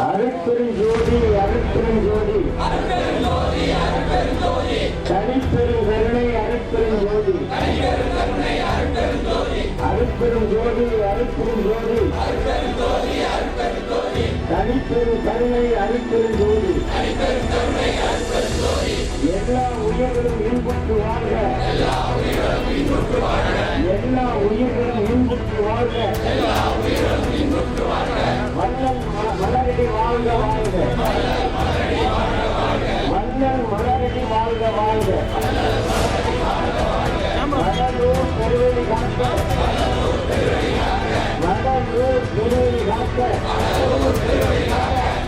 அருட்பெரும் ஜோதி அருட்பெரும் ஜோதி. தனிப்பெரும் கருணை அருட்பெரும் ஜோதி. அருட்பெரும் ஜோதி அருட்பெரும் ஜோதி. தனிப்பெரும் கருணை அருட்பெரும் ஜோதி. எல்லா உயிர்களும் இன்புற்று வாழ்க. எல்லா உயிர்களும் இன்புற்று வாழ்க. மலரடி வாழ்க வாழ்க. வள்ளல் மலரடி வாழ்க வாழ்க. வடலூர் பெருவெளி காக்க. வடலூர் பெருவெளி காக்க.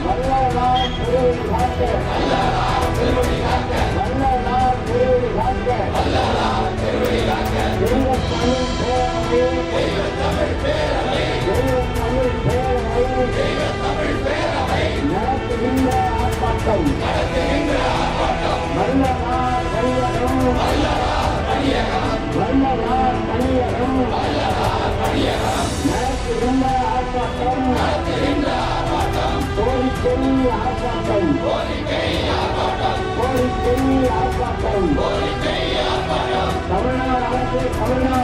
வள்ளலார் பெருவெளி காக்க. ஆர்ப்பாட்டம் வல்லலார் பணியகம் வல்லலார் பணியகம் நடத்துகின்ற ஆர்ப்பாட்டம் கோரிக்கை ஆர்ப்பாட்டம் கோரிக்கை ஆர்ப்பாட்டம் தமிழ்நாடு அரசு தமிழ்நாடு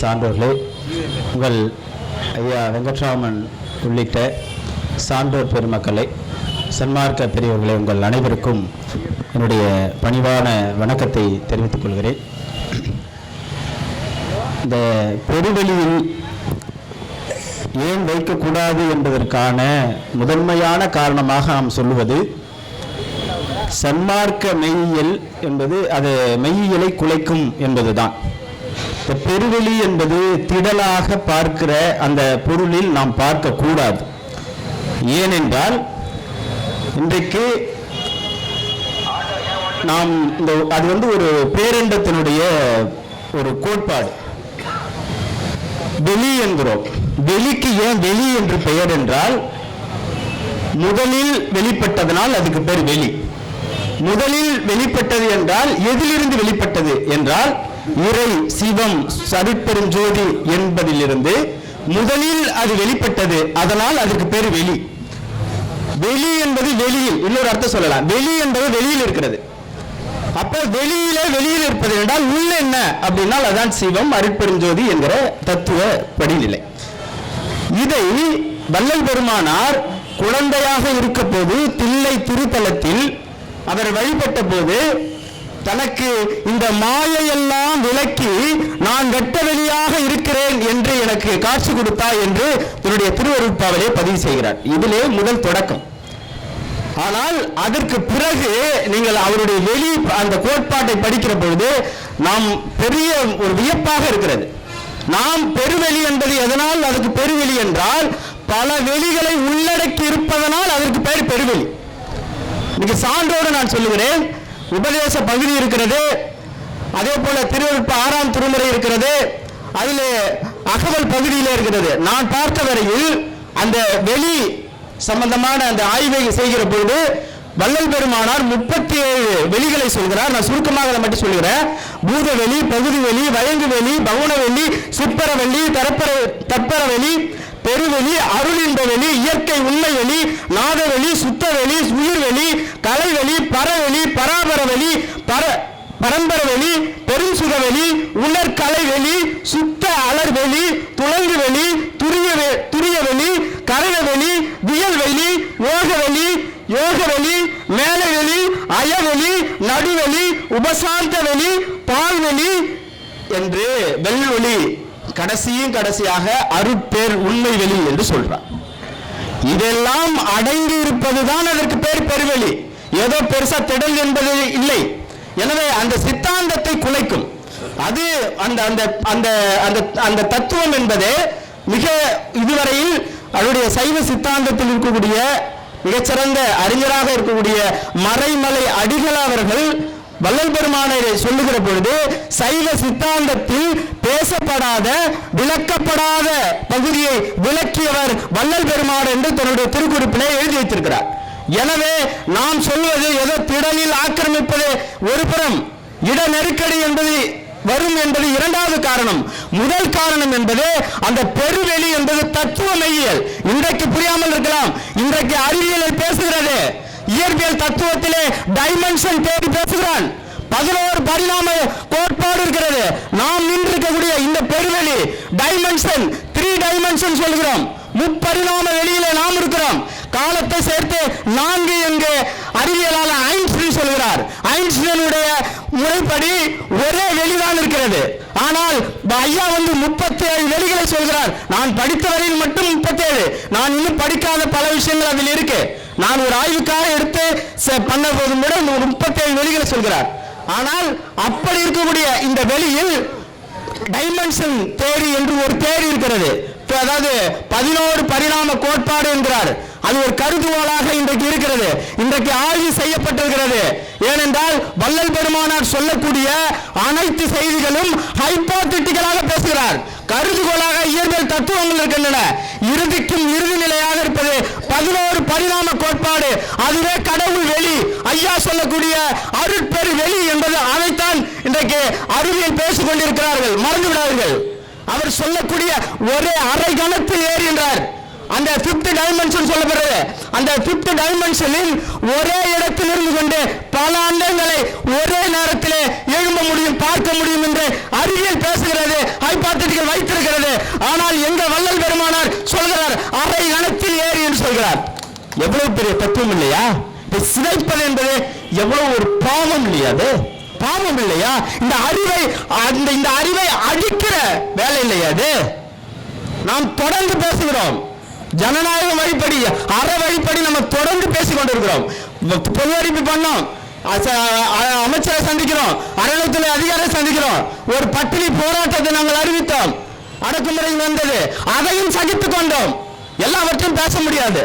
சான்றோர்களே உங்கள் ஐயா வெங்கட்ராமன் உள்ளிட்ட சான்றோர் பெருமக்களை சன்மார்க்க பெரியவர்களை உங்கள் அனைவருக்கும் என்னுடைய பணிவான வணக்கத்தை தெரிவித்துக் கொள்கிறேன். இந்த பெருவெளியில் ஏன் வைக்கக்கூடாது என்பதற்கான முதன்மையான காரணமாக நாம் சொல்லுவது சன்மார்க்க மெய்யியல் என்பது அது மெய்யியலை குலைக்கும் என்பதுதான். பெருவெளி என்பது திடலாக பார்க்கிற அந்த பொருளில் நாம் பார்க்க கூடாது. ஏனென்றால் இன்றைக்கு நாம் இந்த அது வந்து ஒரு பேரண்டத்தினுடைய ஒரு கோட்பாடு. வெளி என்கிறோம். வெளிக்கு ஏன் வெளி என்று பெயர் என்றால் முதலில் வெளிப்பட்டதனால் அதுக்கு பேர் வெளி. முதலில் வெளிப்பட்டது என்றால் எதிலிருந்து வெளிப்பட்டது என்றால் இறை சிவம் சருட்பெருஞ்சோதி என்பதிலிருந்து முதலில் அது வெளிப்பட்டது அதனால் அதுக்கு பேர் வெளி. வெளி என்பது வெளியில் இன்னொரு அர்த்தம் சொல்லலாம். வெளி என்பது வெளியில் இருக்கிறது. அப்போ வெளியில வெளியில் இருப்பது என்றால் உள்ள என்ன? அப்படின்னா அதான் சிவம் அருட்பெருஞ்சோதி என்கிற தத்துவ படிநிலை. இதை வல்லல் பெருமானார் குழந்தையாக இருக்க போது தில்லை திருத்தலத்தில் அவர் வழிபட்ட போது தனக்கு இந்த மாயையெல்லாம் விலக்கி நான் வெட்ட வெளியாக இருக்கிறேன் என்று எனக்கு காட்சி கொடுத்தா என்று தன்னுடைய திருவருட்பாவிலே பதிவு செய்கிறார். இதிலே முதல் தொடக்கம். ஆனால் அதற்கு பிறகு நீங்கள் அவருடைய வெளி அந்த கோட்பாட்டை படிக்கிற பொழுது நாம் பெரிய ஒரு வியப்பாக இருக்கிறது. நாம் பெருவெளி என்பது எதனால் அதுக்கு பெருவெளி என்றால் பல வெளிகளை உள்ளடக்கி இருப்பதனால் அதற்கு பெயர் பெருவெளி. இன்னைக்கு சான்றோடு நான் சொல்லுகிறேன் உபதேச பகுதி இருக்கிறது. அதே போல திருவருட்ப ஆறாம் திருமுறை இருக்கிறது. அதில் அகவல் பகுதியில் இருக்கிறது. நான் பார்த்த வரையில் அந்த வெளி சம்பந்தமான அந்த ஆய்வை செய்கிற பொழுது வள்ளல் பெருமானார் முப்பத்தி ஏழு வெளிகளை சொல்கிறார். நான் சுருக்கமாக அதை மட்டும் சொல்கிறேன் பூத வெளி பகுதி வெளி வயங்கு வெளி பவுன வெளி சிற்பர வெளி தரப்பர தற்பர வெளி பெருவெளி அருளின்ப வெளி இயற்கை உண்மை வெளி நாதவெளி சுத்தவெளி உயிர்வெளி கலைவெளி பரவெளி பராபரவெளி பர பரம்பர வெளி பெருஞ்சுக வெளி சுத்த அலர்வெளி துளங்குவெளி துளங்கு வெளி துரிய வெ- துரிய வெளி கரண வெளி வியல் அயவெளி நடுவெளி உபசாந்தவெளி பால்வெளி என்று வெள்ளொளி கடைசியும் கடைசியாக அருட்பேர் உண்மை வெளி என்று சொல்றார். இதெல்லாம் அடங்கி இருப்பதுதான் அதற்கு பேர் பெருவெளி. ஏதோ பெருசா திடல் என்பது இல்லை. எனவே அந்த சித்தாந்தத்தை குலைக்கும். அது அந்த அந்த அந்த அந்த அந்த தத்துவம் என்பது மிக இதுவரையில் அவருடைய சைவ சித்தாந்தத்தில் இருக்கக்கூடிய மிகச்சிறந்த அறிஞராக இருக்கக்கூடிய மறைமலை அடிகள் அவர்கள் வள்ளல் பெருமானரை சொல்லுகிற பொழுது சைவ சித்தாந்தத்தில் பேசப்படாத விளக்கப்படாத பகுதியை விளக்கியவர் வள்ளல் பெருமான் என்று தன்னுடைய திருக்குறிப்பிலே எழுதி வைத்திருக்கிறார். எனவே நாம் சொல்வது ஏதோ திடலில் ஆக்கிரமிப்பது ஒரு புறம் இட நெருக்கடி என்பது வரும் என்பது இரண்டாவது காரணம். முதல் காரணம் என்பது அந்த பெருவெளி என்பது தத்துவ மெய்யியல். இன்றைக்கு புரியாமல் இருக்கலாம். இன்றைக்கு அறிவியலை பேசுகிறது. இயற்பியல் தத்துவத்திலே டைமென்ஷன் தேடி பேசுகிறான். பதினோரு பரிணாம கோட்பாடு இருக்கிறது. நாம் நின்றிருக்கக்கூடிய இந்த பெருவெளி டைமென்ஷன் த்ரீ டைமென்ஷன் சொல்கிறோம். முப்பரிணாம வெளியில நாம் இருக்கிறோம். காலத்தை சேர்த்து நான்கு என்று அறிவியலாளர் ஐன்ஸ்டீன் சொல்கிறார். ஐன்ஸ்டீனுடைய முறைப்படி ஒரே வெளிதான் இருக்கிறது. ஆனால் ஐயா வந்து முப்பத்தி ஏழு வெளிகளை சொல்கிறார். நான் படித்த வரையில் மட்டும் முப்பத்தி ஏழு நான் இன்னும் படிக்காத பல விஷயங்கள் அதில் இருக்கு. நான் ஒரு ஆய்வுக்காக எடுத்து பண்ண போதும் கூட முப்பத்தி ஏழு வெளிகளை சொல்கிறார். ஆனால் அப்படி இருக்கக்கூடிய இந்த வெளியில் டைமென்ஷன் தேரி என்று ஒரு தேரி இருக்கிறது. அதாவது பதினோரு பரிணாம கோட்பாடு என்கிறார். அது ஒரு கருதுகோளாக இன்றைக்கு இருக்கிறது. இன்றைக்கு ஆய்வு செய்யப்பட்டிருக்கிறது. ஏனென்றால் வள்ளல் பெருமானார் சொல்லக்கூடிய அனைத்து செய்திகளும் ஹைப்போத்திட்டிக்கலாக பேசுகிறார். கருதுகோளாக இயற்பியல் தத்துவங்கள் இருக்கின்றன. இறுதிக்கும் இறுதி நிலையாக இருப்பது பதினோரு பரிணாம கோட்பாடு. அதுவே கடவுள் வெளி. ஐயா சொல்லக்கூடிய அருட்பெரு வெளி என்பது அதைத்தான் இன்றைக்கு அறிவியல் பேசிக் கொண்டிருக்கிறார்கள். மறந்து விடாதீர்கள். அவர் சொல்லக்கூடிய ஒரே அரை கணத்தில் ஏறுகின்றார். அந்த பிப்த் டைமென்ஷன் சொல்லப்படுறது. அந்த பிப்த் டைமென்ஷனில் ஒரே இடத்தில் இருந்து கொண்டு பல அண்டங்களை ஒரே நேரத்தில் எழும்ப முடியும் பார்க்க முடியும் என்று அறிவியல் பேசுகிறது ஹைபாத்தட்டிகள் வைத்திருக்கிறது. ஆனால் எங்க வள்ளல் பெருமானார் சொல்கிறார் அரை கணத்தில் ஏறி என்று சொல்கிறார். எவ்வளவு பெரிய தத்துவம் இல்லையா? சிதைப்பது என்பது எவ்வளவு ஒரு பாவம் இல்லையா அது? பாவம் இல்லையா? இந்த அறிவை அந்த இந்த அறிவை அழிக்கிற வேலை இல்லையா அது? நாம் தொடர்ந்து பேசுகிறோம். ஜனநாயக வழிப்படி அற வழிப்படி நம்ம தொடர்ந்து பேசிக் கொண்டிருக்கிறோம் பொது அறிவிப்பு பண்ணோம். அமைச்சரை சந்திக்கிறோம். அறநிலையத்துறை அதிகாரம் சந்திக்கிறோம். ஒரு பட்டினி போராட்டத்தை நாங்கள் அறிவித்தோம். அடக்குமுறை வந்தது. அதையும் சகித்துக் கொண்டோம். எல்லாவற்றையும் பேச முடியாது.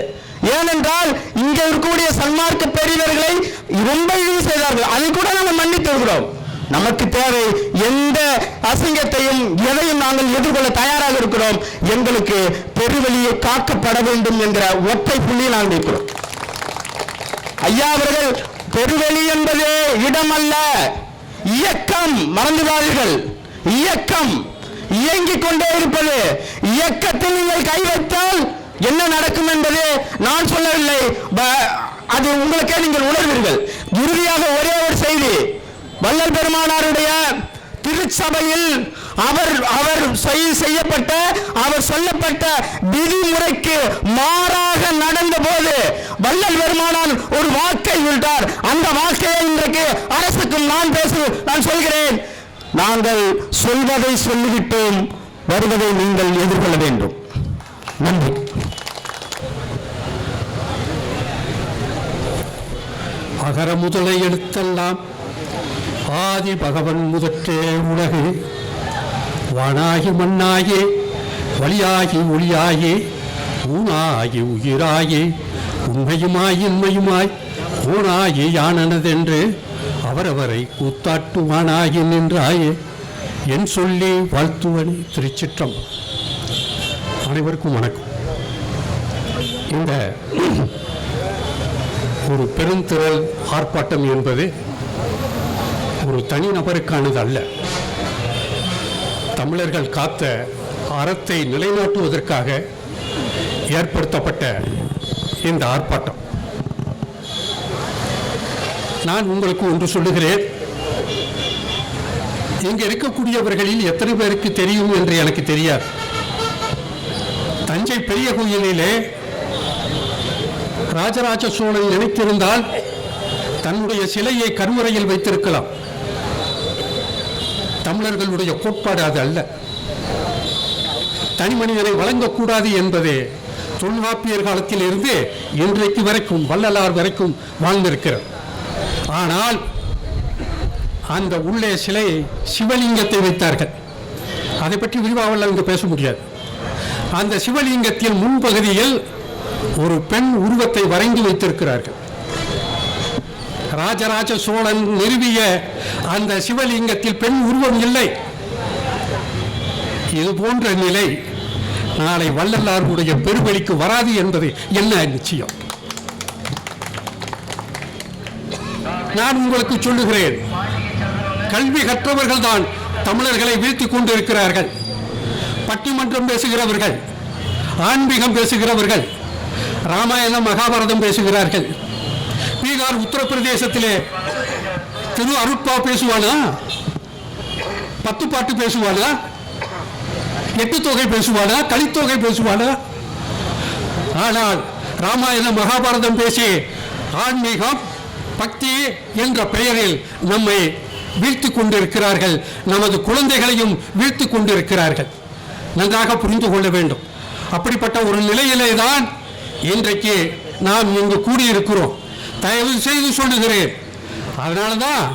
ஏனென்றால் இங்க இருக்கக்கூடிய சன்மார்க்க பெரியவர்களை ரொம்ப இழிவு செய்தார்கள். அதை கூட நாங்கள் மன்னித்து இருக்கிறோம் நமக்கு தேவை எந்த அசிங்கத்தையும் எதையும் நாங்கள் எதிர்கொள்ள தயாராக இருக்கிறோம். எங்களுக்கு பெருவெளியை காக்கப்பட வேண்டும் என்கிற ஒற்றை புள்ளியை நாங்கள் இருக்கிறோம் ஐயா அவர்கள் பெருவெளி என்பது இடம் அல்ல இயக்கம். மறந்துவார்கள் இயக்கம். இயங்கிக் கொண்டே இருப்பது. இயக்கத்தில் நீங்கள் கை வைத்தால் என்ன நடக்கும் என்பது நான் சொல்லவில்லை. ப- அது உங்களுக்கே நீங்கள் உணர்வீர்கள். இறுதியாக ஒரே ஒரு செய்தி. வள்ளல் பெருமானாருடைய திருச்சபையில் அவர் அவர் செய்- செய்யப்பட்ட அவர் சொல்லப்பட்ட விதிமுறைக்கு மாறாக நடந்த போது வள்ளல் பெருமானான் ஒரு வாக்கை விட்டார். அந்த வாக்கையை இன்றைக்கு அரசுக்கும் நான் பேசு நான் சொல்கிறேன். நாங்கள் சொல்வதை சொல்லிவிட்டோம் வருவதை நீங்கள் எதிர்கொள்ள வேண்டும். நன்றி. அகர முதலை எடுத்தெல்லாம் ஆதி பகவன் முதற்றே உலகு. வானாகி மண்ணாகி வழியாகி ஒளியாகி ஊனாகி உயிராகி உண்மையுமாய் இன்மையுமாய் ஊனாகி யானனதென்று அவரவரை கூத்தாட்டுவானாகி நின்றாயே. என் சொல்லி வாழ்த்துவனி திருச்சிற்றம் அனைவருக்கும் வணக்கம். இந்த ஒரு பெருந்திரள் ஆர்ப்பாட்டம் என்பது ஒரு தனி நபருக்கானது அல்ல. தமிழர்கள் காத்த அறத்தை நிலைநாட்டுவதற்காக ஏற்படுத்தப்பட்ட இந்த ஆர்ப்பாட்டம். நான் உங்களுக்கு ஒன்று சொல்லுகிறேன். இங்க இருக்கக்கூடியவர்களில் எத்தனை பேருக்கு தெரியும் என்று எனக்கு தெரியாது. தஞ்சை பெரிய கோயிலிலே ராஜராஜ சோழன் நினைத்திருந்தால் தன்னுடைய சிலையை கருவறையில் வைத்திருக்கலாம். தமிழர்களுடைய கோட்பாடு அது அல்ல. தனி மனிதனை வழங்கக்கூடாது என்பதே தொல்காப்பியர் காலத்தில் இருந்து இன்றைக்கு வரைக்கும் வள்ளலார் வரைக்கும் வாழ்ந்திருக்கிறது. ஆனால் அந்த உள்ளே சிலை சிவலிங்கத்தை வைத்தார்கள். அதை பற்றி விரிவாக இங்கு பேச முடியாது. அந்த சிவலிங்கத்தின் முன்பகுதியில் ஒரு பெண் உருவத்தை வரைந்து வைத்திருக்கிறார்கள். ராஜராஜ சோழன் நிறுவிய அந்த சிவலிங்கத்தில் பெண் உருவம் இல்லை. இது போன்ற நிலை நாளை வள்ளலாருடைய பெருவெளிக்கு வராது என்பது என்ன நிச்சயம்? நான் உங்களுக்கு சொல்லுகிறேன் கல்வி கற்றவர்கள் தான் தமிழர்களை வீழ்த்திக் கொண்டிருக்கிறார்கள். பட்டிமன்றம் பேசுகிறவர்கள் ஆன்மீகம் பேசுகிறவர்கள் ராமாயணம் மகாபாரதம் பேசுகிறார்கள். பீகார் உத்தரப்பிரதேசத்திலே திரு அருட்பா பேசுவானா பத்து பாட்டு பேசுவானா எட்டு தொகை பேசுவானா கலித்தொகை பேசுவானா ஆனால் ராமாயணம் மகாபாரதம் பேசி ஆன்மீகம் பக்தி என்ற பெயரில் நம்மை வீழ்த்து கொண்டிருக்கிறார்கள். நமது குழந்தைகளையும் வீழ்த்து கொண்டிருக்கிறார்கள். நன்றாக புரிந்து கொள்ள வேண்டும். அப்படிப்பட்ட ஒரு நிலையிலே தான் இன்றைக்கு நாம் இங்கு கூடியிருக்கிறோம். தயவு செய்து சொல்லுகிறேன். அதனால தான்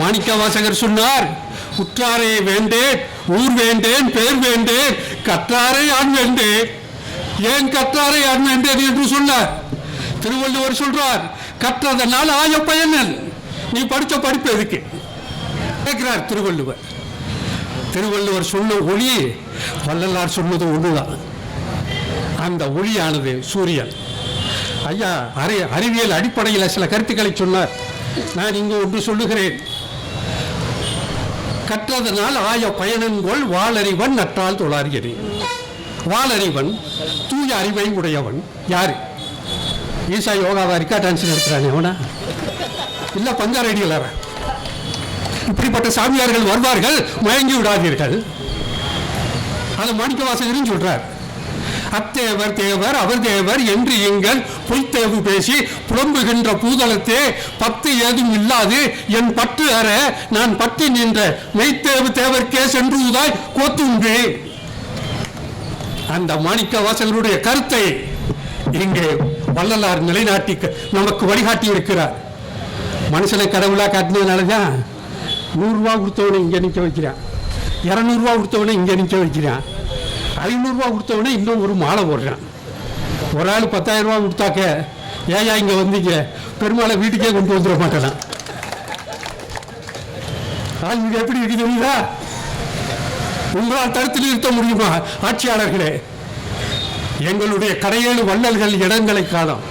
மாணிக்க வாசகர் சொன்னார் உற்றாரை வேண்டேன் ஊர் வேண்டேன் பேர் வேண்டேன் கற்றாரை ஆண் வேண்டேன். ஏன் கற்றாரை ஆண் வேண்டேன் என்று சொன்னார்? திருவள்ளுவர் சொல்றார் கற்றதனால் ஆய பயனன். நீ படித்த படிப்பு எதுக்கு? கேட்கிறார் திருவள்ளுவர். திருவள்ளுவர் சொன்ன ஒளி வள்ளலார் சொன்னது ஒண்ணுதான். அந்த ஒளியானது சூரியன். ஐயா அறி அறிவியல் அடிப்படையில் சில கருத்துக்களை சொன்னார். நான் இங்கு ஒன்று சொல்லுகிறேன். கற்றதனால் ஆய பயனன்கொள் வாளறிவன் நற்றால் தொழாரியனே வாளறிவன் தூய அறிவை உடையவன். யார்? ஈசா யோகாவா இருக்கா? டான்ஸ் நடத்துகிறானே அவனா? இல்லை பங்காரடிகளா இப்படிப்பட்ட சாமியார்கள் வருவார்கள் மயங்கி விடாதீர்கள். அதை மாணிக்க வாசகரும் சொல்கிறார் அத்தேவர் தேவர் அவர் தேவர் என்று எங்கள் பொய்த்தேவு பேசி புலம்புகின்ற பூதலத்தே பத்து ஏதும் இல்லாது என் பற்று அற நான் பற்றி நின்ற மெய்த்தேவு தேவர்க்கே சென்றுதாய் கோத்தும்பே அந்த மாணிக்க வாசகருடைய கருத்தை இங்கே வள்ளலார் நிலைநாட்டி நமக்கு வழிகாட்டி இருக்கிறார் மனுஷனை கடவுளா காட்டினதுனால தான் நூறுரூவா கொடுத்தவனை இங்கே நிற்க வைக்கிறான். இரநூறுவா கொடுத்தவனை இங்கே நிற்க வைக்கிறான். ஐநூறுரூவா கொடுத்தவொடனே இன்னும் ஒரு மாலை போடுறான். ஒரு ஆள் பத்தாயிரம் ரூபா கொடுத்தாக்க ஏயா இங்கே வந்தீங்க. பெருமாளை வீட்டுக்கே கொண்டு வந்துட மாட்டேன் ஆள் இது எப்படி இருக்கு தெரியுதா? உங்களால் தடுத்து நிறுத்த முடியுமா ஆட்சியாளர்களே? எங்களுடைய கடையேழு வள்ளல்கள் இடங்களை காணோம்.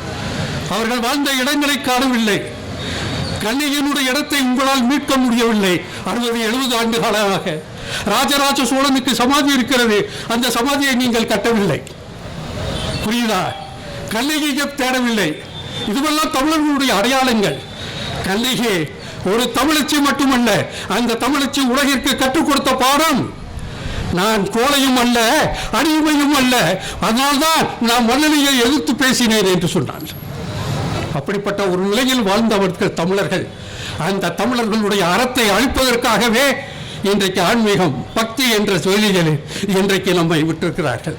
அவர்கள் வாழ்ந்த இடங்களை காணவில்லை. கண்ணையனுடைய இடத்தை உங்களால் மீட்க முடியவில்லை. அறுபது எழுபது ஆண்டு காலமாக ராஜராஜ சோழனுக்கு சமாதி இருக்கிறது. அந்த சமாதியை நீங்கள் கட்டவில்லை. புரியுதா? கண்ணகியை தேடவில்லை. இதுவெல்லாம் தமிழர்களுடைய அடையாளங்கள். கண்ணகி ஒரு தமிழச்சி மட்டுமல்ல அந்த தமிழச்சி உலகிற்கு கற்றுக் கொடுத்த பாடம். நான் கோழையும் அல்ல அடிமையும் அல்ல. அதனால்தான் நான் மன்னனையை எதிர்த்து பேசினேன் என்று சொன்னான் அப்படிப்பட்ட ஒரு நிலையில் வாழ்ந்தவர்கள் தமிழர்கள். அந்த தமிழர்களுடைய அறத்தை அழிப்பதற்காகவே இன்றைக்கு ஆன்மீகம் பக்தி என்ற தொழில்களில் இன்றைக்கு நம்மை விட்டிருக்கிறார்கள்.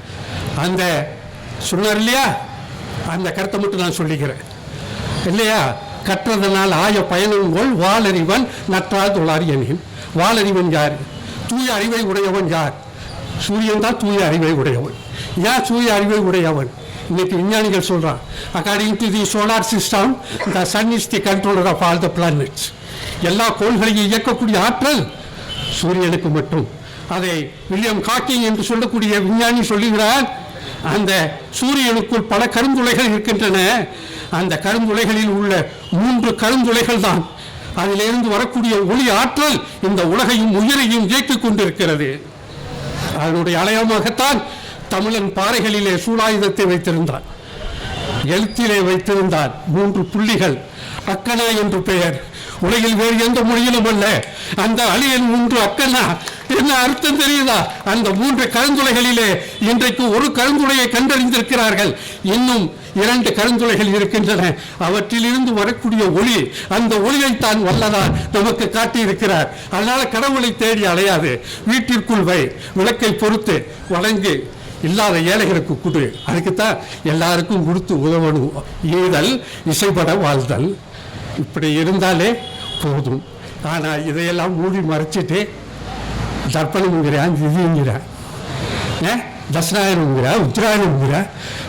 அந்த சொன்னார் இல்லையா? அந்த கருத்தை மட்டும் நான் சொல்லிக்கிறேன். இல்லையா? கற்றதனால் ஆய பயனும் போல் வாலறிவன் நற்றால் தொழாரியனின் வாலறிவன் யார்? தூய அறிவை உடையவன் யார்? சூரியன் தான் தூய அறிவை உடையவன். ஏன் தூய அறிவை உடையவன்? இன்னைக்கு விஞ்ஞானிகள் சொல்கிறான் according to the solar system the sun is the controller of all the planets எல்லா கோள்களையும் இயக்கக்கூடிய ஆற்றல் சூரியனுக்கு மட்டும். அதை வில்லியம் காக்கிங் என்று சொல்லக்கூடிய விஞ்ஞானி சொல்லுகிறார் அந்த சூரியனுக்குள் பல கருந்துளைகள் இருக்கின்றன. அந்த கருந்துளைகளில் உள்ள மூன்று கருந்துளைகள் தான். அதிலிருந்து வரக்கூடிய ஒளி ஆற்றல் இந்த உலகையும் உயிரையும் இயக்கிக் கொண்டிருக்கிறது. அதனுடைய அடையாளமாகத்தான் தமிழன் பாறைகளிலே சூலாயுதத்தை வைத்திருந்தான். எழுத்திலே வைத்திருந்தார் மூன்று புள்ளிகள். அக்கனா என்று பெயர். உலகில் வேறு எந்த மொழியிலும் அல்ல. அந்த அழியன் மூன்று அக்கனா என்ன அர்த்தம் தெரியுதா? அந்த மூன்று கருந்துளைகளிலே இன்றைக்கு ஒரு கருந்துளையை கண்டறிந்திருக்கிறார்கள். இன்னும் இரண்டு கருந்துளைகள் இருக்கின்றன. அவற்றிலிருந்து வரக்கூடிய ஒளி அந்த ஒளியைத்தான் வல்லதான் நமக்கு காட்டியிருக்கிறார். அதனால கடவுளை தேடி அலையாது. வீட்டிற்குள் வை விளக்கை பொறுத்து வழங்கு இல்லாத ஏழைகளுக்கு கொடு. அதுக்குத்தான் எல்லாருக்கும் கொடுத்து உதவணும். ஈதல் இசைப்பட வாழ்தல். இப்படி இருந்தாலே போதும். ஆனால் இதையெல்லாம் மூடி மறைச்சிட்டு தர்ப்பணம்ங்கிறான் திதிங்கிறான் ஏ தசனாயனம்ங்கிற உத்தராயணம்ங்கிற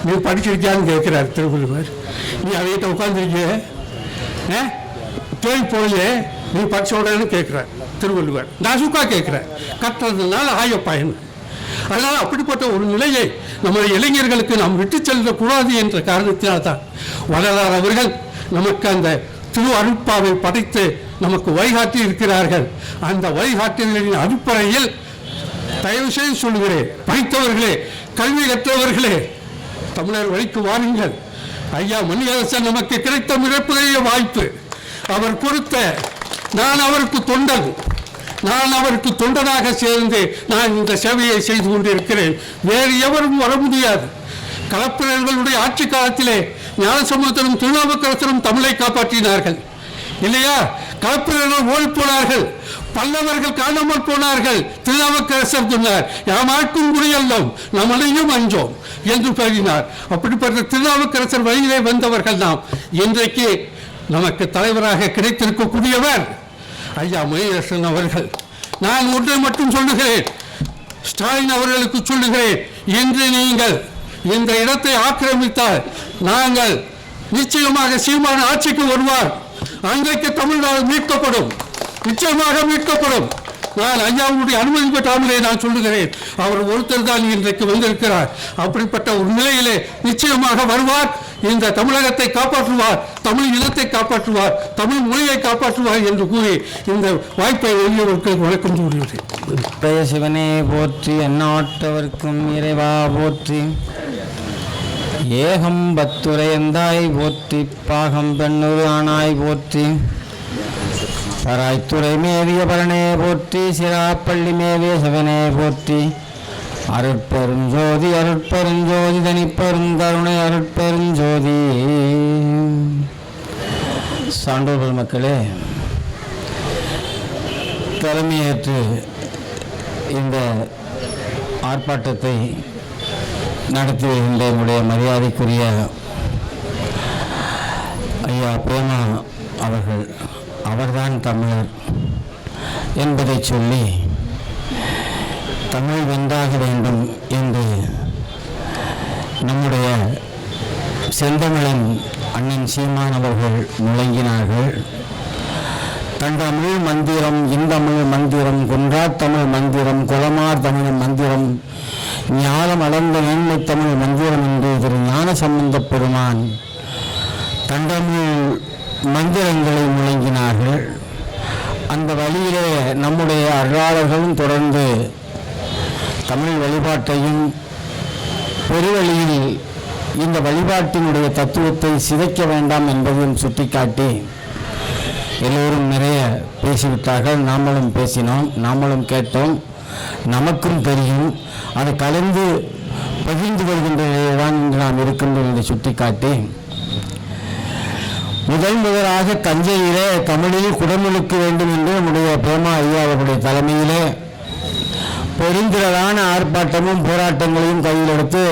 நீ படிச்சிருக்கியான்னு கேட்குறாரு திருவள்ளுவர். நீ அவைகிட்ட உட்காந்துருக்கிய ஏ தேய் போயே நீ படிச்ச உடனே கேட்குற திருவள்ளுவர். நான் சுக்கா கேட்குறேன். கட்டுறதுனால ஆய பயன் அதனால் அப்படிப்பட்ட ஒரு நிலையை நமது இளைஞர்களுக்கு நாம் விட்டு செல்லக்கூடாது என்ற காரணத்தினால் தான் வள்ளலார் அவர்கள் நமக்கு அந்த திரு அருட்பாவை படைத்து நமக்கு வழிகாட்டி இருக்கிறார்கள். அந்த வழிகாட்டியர்களின் அடிப்படையில் தயவு செய்து சொல்கிறேன் படித்தவர்களே கல்வி கற்றவர்களே தமிழர் வழிக்கு வாருங்கள். ஐயா மணியரசன் நமக்கு கிடைத்த மிகப்பெரிய வாய்ப்பு. அவர் கொடுத்த நான் அவருக்கு தொண்டன். நான் அவருக்கு தொண்டனாக சேர்ந்து நான் இந்த சேவையை செய்து கொண்டிருக்கிறேன். வேறு எவரும் வர முடியாது. கலப்பினர்களுடைய ஆட்சி காலத்திலே ஞானசமுத்திரம் திருநாவுக்கரசரும் தமிழை காப்பாற்றினார்கள். இல்லையா? கலப்பிரர்கள் ஓடி போனார்கள். பல்லவர்கள் காணாமல் போனார்கள். திருநாவுக்கரசர் சொன்னார் யாமாக்கும் குடியல்லோம் நம்மளையும் அஞ்சோம் என்று பேசினார் அப்படிப்பட்ட திருநாவுக்கரசர் வழியிலே வந்தவர்கள் நாம். இன்றைக்கு நமக்கு தலைவராக கிடைத்திருக்கக்கூடியவர் ஐயா மணியரசன் அவர்கள். நான் ஒன்றை மட்டும் சொல்லுகிறேன். ஸ்டாலின் அவர்களுக்கு சொல்லுகிறேன். இன்று நீங்கள் இந்த இடத்தை ஆக்கிரமித்தால் நாங்கள் நிச்சயமாக சீமான ஆட்சிக்கு வருவார் அன்றைக்கு தமிழ்நாடு மீட்கப்படும் நிச்சயமாக மீட்கப்படும் நான் ஐயாவுடைய அனுமதி பெற்றாமலே நான் சொல்லுகிறேன் அவர் ஒருத்தர் தான் இன்றைக்கு வந்திருக்கிறார் அப்படிப்பட்ட ஒரு நிலையிலே நிச்சயமாக வருவார் இந்த தமிழகத்தை காப்பாற்றுவார் தமிழ் இனத்தை காப்பாற்றுவார் தமிழ் மொழியை காப்பாற்றுவார் என்று கூறி இந்த வாய்ப்பை வெளியவர்களுக்கு வணக்கம் கூறுகிறேன் பய சிவனே போற்றி எந்நாட்டவர்க்கும் இறைவா போற்றி ஏகம் பத்துரையந்தாய் போற்றி பாகம் பெண்ணுரு ஆனாய் போற்றி. பராய்த்துறை மேவிய பரணே போற்றி சிராப்பள்ளி மேவிய சிவனே போற்றி. அருட்பெருஞ்சோதி அருட்பெருஞ்சோதி தனிப்பெருந்தருணை அருட்பெருஞ்சோதி சான்றோர்கள் மக்களே தலைமையேற்று இந்த ஆர்ப்பாட்டத்தை நடத்தி வருகின்ற என்னுடைய மரியாதைக்குரிய ஐயா பிரேமா அவர்கள் அவர்தான் தமிழர் என்பதை சொல்லி தமிழ் வென்றாக வேண்டும் என்று நம்முடைய செந்தமிழன் அண்ணன் சீமான் அவர்கள் முழங்கினார்கள். தண்டமிழ் மந்திரம் இந்தமிழ் மந்திரம் குன்றா தமிழ் மந்திரம் குளமார் தமிழ் மந்திரம் ஞானம் அளந்த மேன்மை தமிழ் மந்திரம் என்று திரு ஞான சம்பந்த பெருமான் தண்டமிழ் மந்திரங்களை முழங்கினார்கள். அந்த வழியிலே நம்முடைய அருளாளர்களும் தொடர்ந்து தமிழ் வழிபாட்டையும் பெருவழியில் இந்த வழிபாட்டினுடைய தத்துவத்தை சிதைக்க வேண்டாம் என்பதையும் சுட்டிக்காட்டி எல்லோரும் நிறைய பேசிவிட்டார்கள். நாமளும் பேசினோம் நாமளும் கேட்டோம். நமக்கும் தெரியும். அதை கலந்து பகிர்ந்து வருகின்றதான் நிலையில்தான் இன்று நாம் இருக்கின்றோம் என்று சுட்டிக்காட்டி முதல் முதலாக தஞ்சையிலே தமிழில் குடமுழுக்க வேண்டும் என்று நம்முடைய பிரேமா ஐயா அவர்களுடைய தலைமையிலே பெருந்திரளான ஆர்ப்பாட்டமும் போராட்டங்களையும் கையில் எடுத்து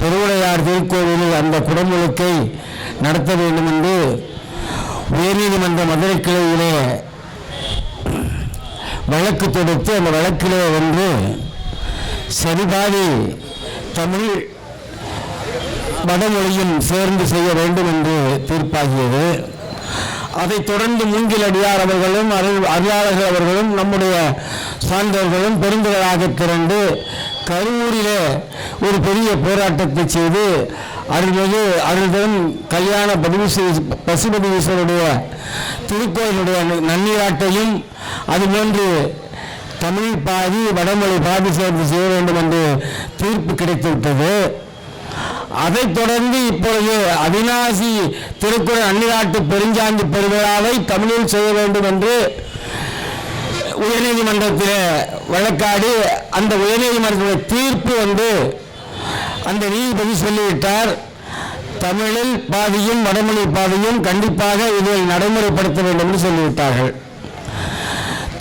பெருவுடையார் திருக்கோவிலில் அந்த குடமுழுக்கை நடத்த வேண்டும் என்று உயர்நீதிமன்ற மதுரை கிளையிலே வழக்கு தொடுத்து அந்த வழக்கிலே வந்து சரிபாதி தமிழ் வடமொழியும் சேர்ந்து செய்ய வேண்டும் என்று தீர்ப்பாகியது. அதைத் தொடர்ந்து மூங்கில் அடியார் அவர்களும் அருள் அருளாளர்கள் அவர்களும் நம்முடைய சார்ந்தவர்களும் பெருந்தகளாக திரண்டு கரூரிலே ஒரு பெரிய போராட்டத்தை செய்து அருள்மிகு அருள்தன் கல்யாண பதிவு பசுபதி ஈஸ்வருடைய திருக்கோயிலுடைய நன்னீராட்டையும் அதுபோன்று தமிழ் பாதி வடமொழி பாதி சேர்ந்து செய்ய வேண்டும் என்று தீர்ப்பு கிடைத்துவிட்டது. அதைத் தொடர்ந்து இப்பொழுது அவிநாசி திருக்குறள் அந்நிநாட்டு பெருஞ்சாந்தி பெருவிழாவை தமிழில் செய்ய வேண்டும் என்று உயர்நீதிமன்றத்தில் வழக்காடி அந்த உயர்நீதிமன்றத்துடைய தீர்ப்பு வந்து அந்த நீதிபதி சொல்லிவிட்டார் தமிழில் பாதியும் வடமொழி பாதியும் கண்டிப்பாக இதை நடைமுறைப்படுத்த வேண்டும் என்று சொல்லிவிட்டார்கள்.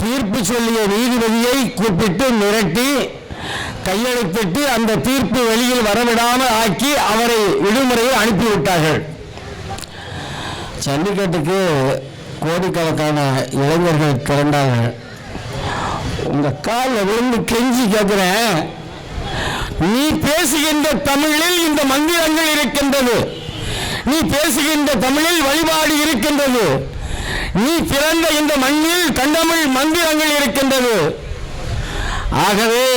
தீர்ப்பு சொல்லிய நீதிபதியை கூப்பிட்டு மிரட்டி கையெழுத்திட்டு அந்த தீர்ப்பு வெளியில் வரவிடாமல் ஆக்கி அவரை விடுமுறையில் அனுப்பிவிட்டார்கள். ஜல்லிக்கட்டுக்கு கோடிக்கணக்கான இளைஞர்கள் திரண்டாங்க உங்க காலில் விழுந்து கெஞ்சி கேட்கிறேன் நீ பேசுகின்ற தமிழில் இந்த மந்திரங்கள் இருக்கின்றது. நீ பேசுகின்ற தமிழில் வழிபாடு இருக்கின்றது. நீ பிறந்த இந்த மண்ணில் கண்டமிழ் மந்திரங்கள் இருக்கின்றது. ஆகவே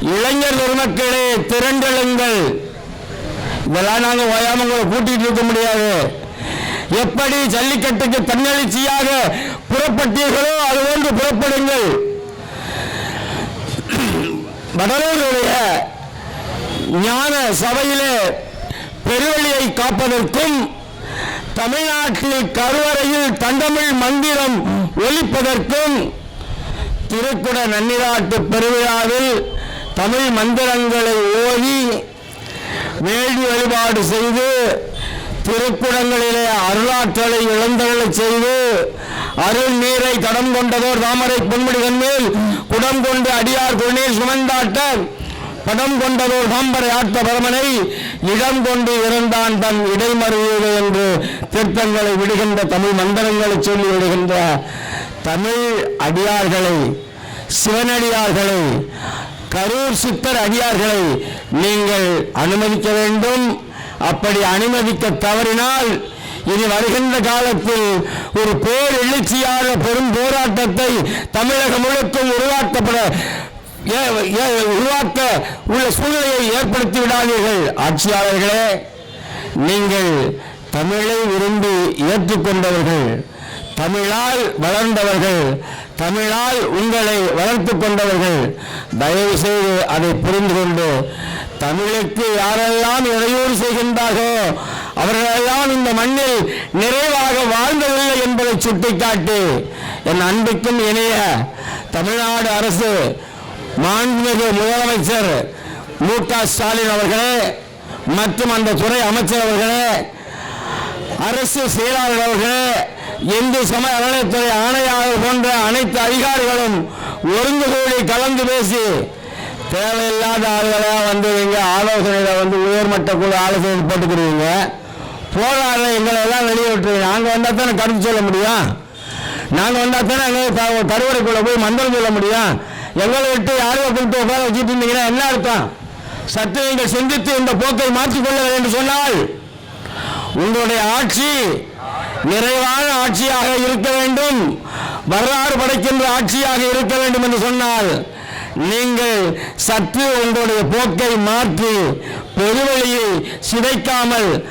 இளைஞர் பெருமக்களே திரண்டெழுங்கள். இதெல்லாம் நாங்கள் ஓயாம உங்களை கூட்டிட்டு இருக்க முடியாது. எப்படி ஜல்லிக்கட்டுக்கு தன்னெழுச்சியாக புறப்பட்டீர்களோ அதுபோன்று புறப்படுங்கள். வடலூருடைய ஞான சபையிலே பெருவழியை காப்பதற்கும் தமிழ்நாட்டில் கருவறையில் தண்டமிழ் மந்திரம் ஒழிப்பதற்கும் திருக்குட நன்னிராட்டு பெருவிழாவில் தமிழ் மந்திரங்களை ஓதி வேள்வி வழிபாடு செய்து திருக்குடங்களிலே அருளாற்றலை இழந்தவளை செய்து அருள் நீரை தடம் கொண்டதோர் தாமரை பொன்முடிகள் மேல் குடம் கொண்டு அடியார் கொண்டீர் சுமந்தாட்ட படம் கொண்டதோர் தாம்பரை ஆட்ட பரமனை இடம் கொண்டு இருந்தான் தன் இடைமறியது என்று திருத்தங்களை விடுகின்ற தமிழ் மந்திரங்களை சொல்லி விடுகின்ற தமிழ் அடியார்களை சிவனடியார்களை கரூர் சித்தர் அடியார்களை நீங்கள் அனுமதிக்க வேண்டும். அப்படி அனுமதிக்க தவறினால் இனி வருகின்ற காலத்தில் ஒரு போர் எழுச்சியான பெரும் போராட்டத்தை தமிழகம் முழுக்கும் உருவாக்கப்பட ஏ- ஏ- உருவாக்க உள்ள சூழ்நிலையை ஏற்படுத்தி விடாதீர்கள். ஆட்சியாளர்களே நீங்கள் தமிழை விரும்பி ஏற்றுக்கொண்டவர்கள் தமிழால் வளர்ந்தவர்கள் தமிழால் உங்களை வளர்த்து கொண்டவர்கள் தயவு செய்து அதை புரிந்து கொண்டு தமிழுக்கு யாரெல்லாம் இடையூறு செய்கின்றார்களோ அவர்களெல்லாம் இந்த மண்ணில் நிறைவாக வாழ்ந்ததில்லை என்பதை சுட்டிக்காட்டி. என் அன்புக்கும் இணைய தமிழ்நாடு அரசு மாண்புமிகு முதலமைச்சர் மு க ஸ்டாலின் அவர்களே மற்றும் அந்த துறை அமைச்சர் அவர்களே அரசு செயலாளர் அவர்களே இந்து சமய அறநிலைத்துறை ஆணையாளர் போன்ற அனைத்து அதிகாரிகளும் ஒருங்கு கூடி கலந்து பேசி தேவையில்லாத ஆளுகளை வந்து நீங்கள் ஆலோசனையில் வந்து உயர்மட்ட குழு ஆலோசனை போட்டுக்கிறீங்க போராடுற எங்களை எல்லாம் வெளியே விட்டுருங்க. நாங்கள் வந்தால் தானே கருத்து சொல்ல முடியும்? நாங்கள் வந்தால் தானே எங்கள் கருவறைக்குள்ளே போய் மந்திரம் சொல்ல முடியும்? எங்களை விட்டு யாரையோ கூப்பிட்டு உட்கார வச்சுட்டு இருந்தீங்கன்னா என்ன அர்த்தம்? சற்று நீங்கள் சிந்தித்து இந்த போக்கை மாற்றிக்கொள்ள என்று சொன்னால் உங்களுடைய ஆட்சி நிறைவான ஆட்சியாக இருக்க வேண்டும். வரலாறு படைக்கின்ற ஆட்சியாக இருக்க வேண்டும் என்று சொன்னால் நீங்கள் சற்று உங்களுடைய போக்கை மாற்றி பெருவழியை சிதைக்காமல்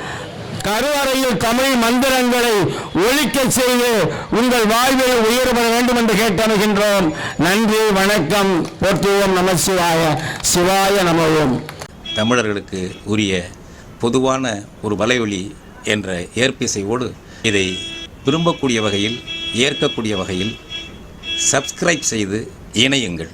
கருவறையில் தமிழ் மந்திரங்களை ஒழிக்கச் செய்து உங்கள் வாழ்வில் உயர்வர வேண்டும் என்று கேட்டணுகின்றோம் நன்றி வணக்கம். போற்றுவோம் நம சிவாய சிவாய நமவோம். தமிழர்களுக்கு உரிய பொதுவான ஒரு வலைவலி என்ற ஏற்பிசையோடு இதை விரும்பக்கூடிய வகையில் ஏற்கக்கூடிய வகையில் சப்ஸ்கிரைப் செய்து இணையுங்கள்.